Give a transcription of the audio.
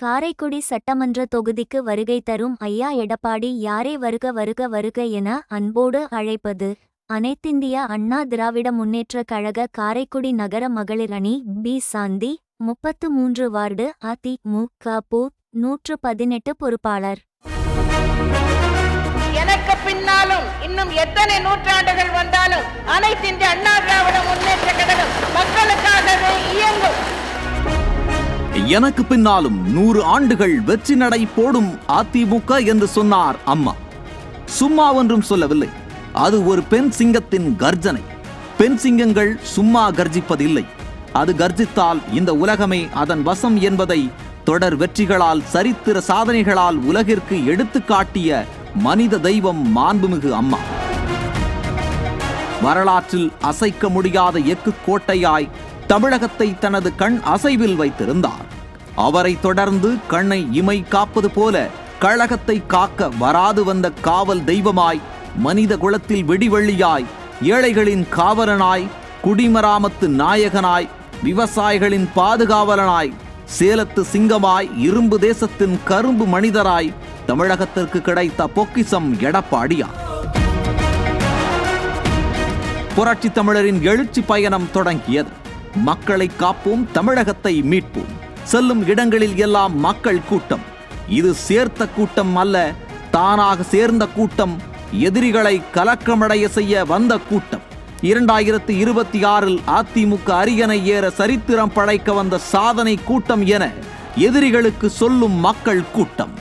காரைக்குடி சட்டமன்ற தொகுதிக்கு வருகை தரும் ஐயா எடப்பாடி யாரே வருக வருக வருக என அன்போடு அழைப்பது. அனைத்திந்திய அண்ணா திராவிட முன்னேற்ற கழக காரைக்குடி நகர மகளிர் அணி பி சாந்தி முப்பத்து மூன்று வார்டு அதிமுக பூ நூற்று பதினெட்டு பொறுப்பாளர். எனக்கு பின்னாலும் இன்னும் எத்தனை நூற்றாண்டுகள் வந்தாலும் அனைத்திந்திய அண்ணா எனக்கு பின்னாலும் நூறு ஆண்டுகள் வெற்றி நடை போடும் அதிமுக என்று சொன்னார் அம்மா. சும்மா ஒன்றும் சொல்லவில்லை. அது ஒரு பெண் சிங்கத்தின் கர்ஜனை. பெண் சிங்கங்கள் சும்மா கர்ஜிப்பதில்லை. அது கர்ஜித்தால் இந்த உலகமே அதன் வசம் என்பதை தொடர் வெற்றிகளால் சரித்திர சாதனைகளால் உலகிற்கு எடுத்துக்காட்டிய மனித தெய்வம் மாண்புமிகு அம்மா. வரலாற்றில் அசைக்க முடியாத எக்கு கோட்டையாய் தமிழகத்தை தனது கண் அசைவில் வைத்திருந்தார். அவரை தொடர்ந்து கண்ணை இமை காப்பது போல கழகத்தை காக்க வராது வந்த காவல் தெய்வமாய் மனித குலத்தில் வெடிவெள்ளியாய் ஏழைகளின் காவலனாய் குடிமராமத்து நாயகனாய் விவசாயிகளின் பாதுகாவலனாய் சேலத்து சிங்கமாய் இரும்பு தேசத்தின் கரும்பு மனிதராய் தமிழகத்திற்கு கிடைத்த பொக்கிசம் எடப்பாடியார் புரட்சி தமிழரின் எழுச்சி பயணம் தொடங்கியது. மக்களை காப்போம் தமிழகத்தை மீட்போம். செல்லும் இடங்களில் எல்லாம் மக்கள் கூட்டம். இது சேர்த்த கூட்டம் அல்ல தானாக சேர்ந்த கூட்டம் எதிரிகளை கலக்கமடைய செய்ய வந்த கூட்டம். இரண்டாயிரத்தி இருபத்தி ஆறில் அதிமுக அரியணை ஏற சரித்திரம் படைக்க வந்த சாதனை கூட்டம் என எதிரிகளுக்கு சொல்லும் மக்கள் கூட்டம்.